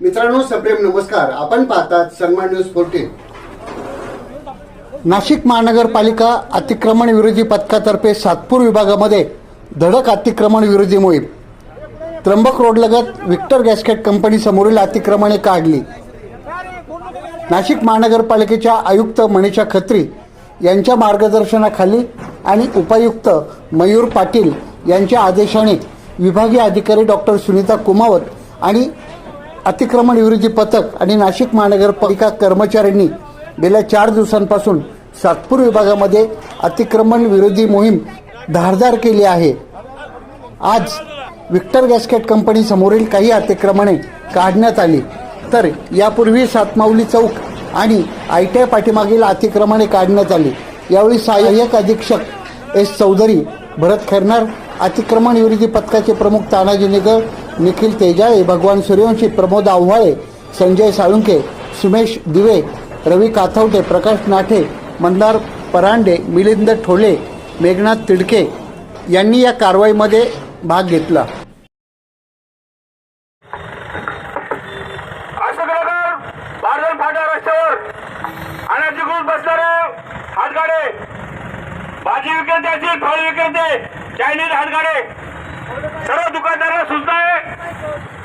मित्रांनो सप्रेम नमस्कार. आपण पाहतात सन्मान न्यूज फोर्टीन नाशिक महानगरपालिका अतिक्रमण विरोधी पथकातर्फे सातपूर विभागामध्ये धडक अतिक्रमण विरोधी मोहीम. त्र्यंबक रोडलगत विक्टर गॅस्केट कंपनी समोरील अतिक्रमणे काढली. नाशिक महानगरपालिकेच्या आयुक्त मनीषा खत्री यांच्या मार्गदर्शनाखाली आणि उपायुक्त मयूर पाटील यांच्या आदेशाने विभागीय अधिकारी डॉक्टर सुनीता कुमावत आणि अतिक्रमण विरोधी पथक आणि नाशिक महानगरपालिका कर्मचाऱ्यांनी गेल्या चार दिवसांपासून सातपूर विभागामध्ये अतिक्रमण विरोधी मोहीम धारदार केली आहे. आज विक्टर गॅस्केट कंपनी समोरील काही अतिक्रमणे काढण्यात आली. तर यापूर्वी सातमाऊली चौक आणि आय टी आय पाठीमागील अतिक्रमणे काढण्यात आली. यावेळी सहाय्यक अधीक्षक एस चौधरी भरत खैरनार अतिक्रमण विरोधी पथकाचे प्रमुख तानाजी निगळ निखिल तेजाळे भगवान सूर्यवंशी प्रमोद आव्हाळे संजय साळुंके सुमेश दिवे रवी काथवटे प्रकाश नाठे मंदार परांडे मिलिंद ठोले मेघनाथ तिडके यांनी या कारवाईमध्ये भाग घेतला. हातगाडे. भाजी विक्रेते असतील फळ विक्रेते चायनीज हातगाडे. सर्व दुकानदारांना सूचना आहे.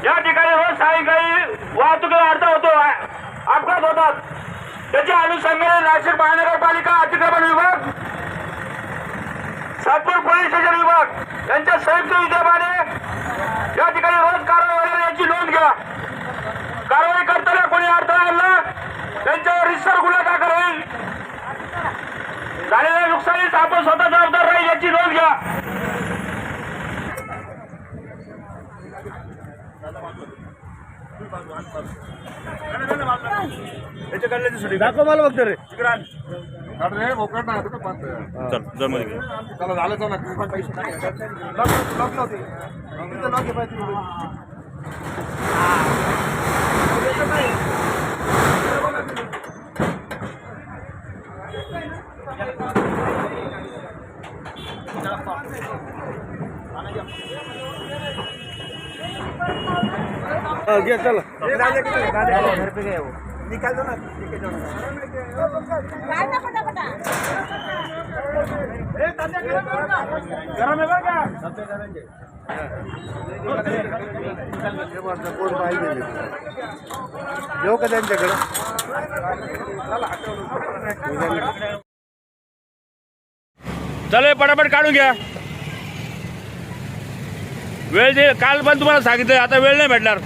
या ठिकाणी रोज सायंकाळी वाहतुकीला अडथळा होतो अपघात होतात. त्याच्या अनुषंगाने नाशिक महानगरपालिका अतिक्रमण विभाग सातपूर पोलीस स्टेशन विभाग यांच्या संयुक्त विद्यमाने या ठिकाणी रोज कारवाई याची नोंद घ्या. कारवाई करताना कोणी अडथळा आणला त्यांच्यावर रिसर गुन्हा दाखल होईल झालेल्या नुकसानीस आपण स्वतः जबाबदार राहील याची नोंद घ्या दाखव मला बघतो रे चला झालं चला तू घे चला. काय ना पटापटा गरम का? येऊ का त्यांच्याकडे? चले पटापट काढून घ्या. वेळ दे काल पण तुम्हाला सांगितलं आता वेळ नाही भेटणार.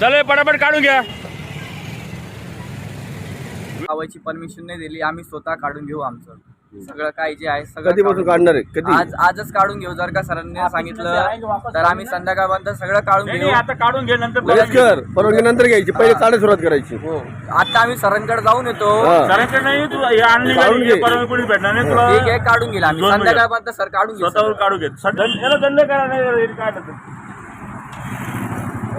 चले पटापट काढून घ्या. लावायची परमिशन नाही दिली आम्ही स्वतः काढून घेऊ आमचं. सगळं काय जे आहे सगळं कधीपासून काढून काढणार आहे? कधी? घेऊ. आज आजच काढून घेऊ जर का सरांनी सांगितलं. तर आम्ही संध्याकाळपर्यंत सगळं काढून घेऊ. नाही, आता काढून घे नंतर लगेच कर. परवानगी नंतर घ्यायची. पहिले काढायला सुरुवात करायची. हो. आता आम्ही सरांकडे जाऊन येतो. हा. सरांकडे नाही तू हे आणली काढून नाही, घे. हे परवानगी कोणी भेटणार नाही तुला? ठीक आहे काढून घेईल आम्ही. दोन मिनिटं. संध्याकाळपर्यंत सर काढून घेऊ स्वतःवर काढू घेत सं- याला दंड करा नाही काढत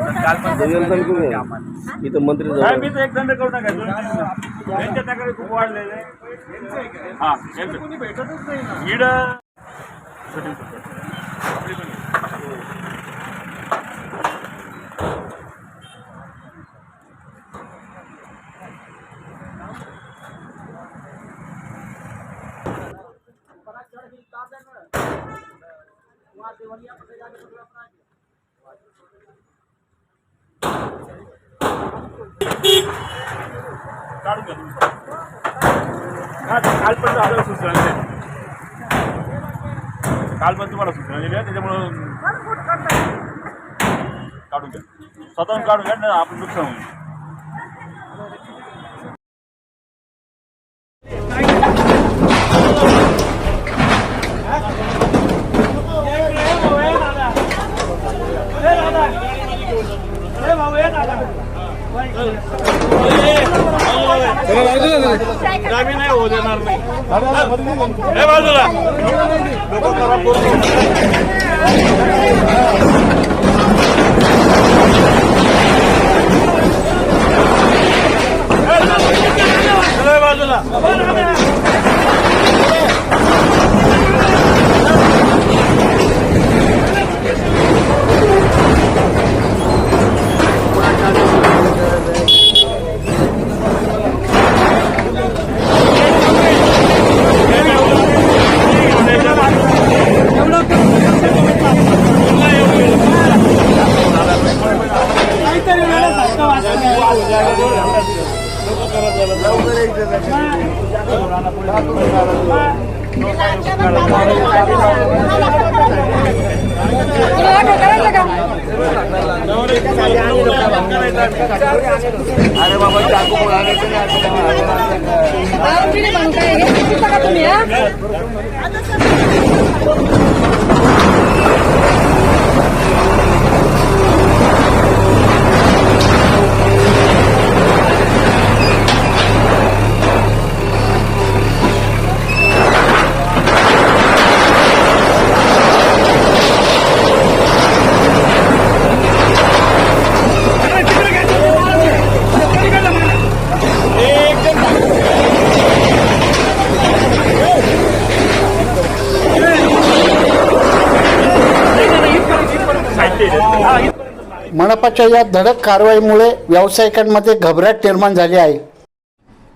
नियंत्रण करू आम्हाला. इथं मंत्री काय जवळ मी तर एक दंड करू नका दोन तीन. त्यांच्या तक्रारी खूप वाढलेले हा कोणी भेटतच नाही इड काढून घ्या तुम्ही. हा, ते काल पण झालं सूचना दिल्या. काल पण तुम्हाला सूचना दिल्या त्याच्यामुळं काढून घ्या स्वतःहून काढून घ्या ना आपण नुकसान होईल जामीन नाही होऊ देणार नाही बाजूला. अरे बाबा चाकू म्हणताय मनपाच्या या धडक कारवाईमुळे व्यावसायिकांमध्ये घबराट निर्माण झाली आहे.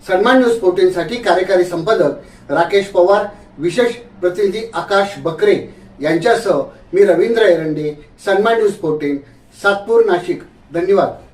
सन्मान न्यूज फोर्टीनसाठी कार्यकारी संपादक राकेश पवार विशेष प्रतिनिधी आकाश बकरे यांच्यासह मी रवींद्र एरंडे सन्मान न्यूज फोर्टीन सातपूर नाशिक. धन्यवाद.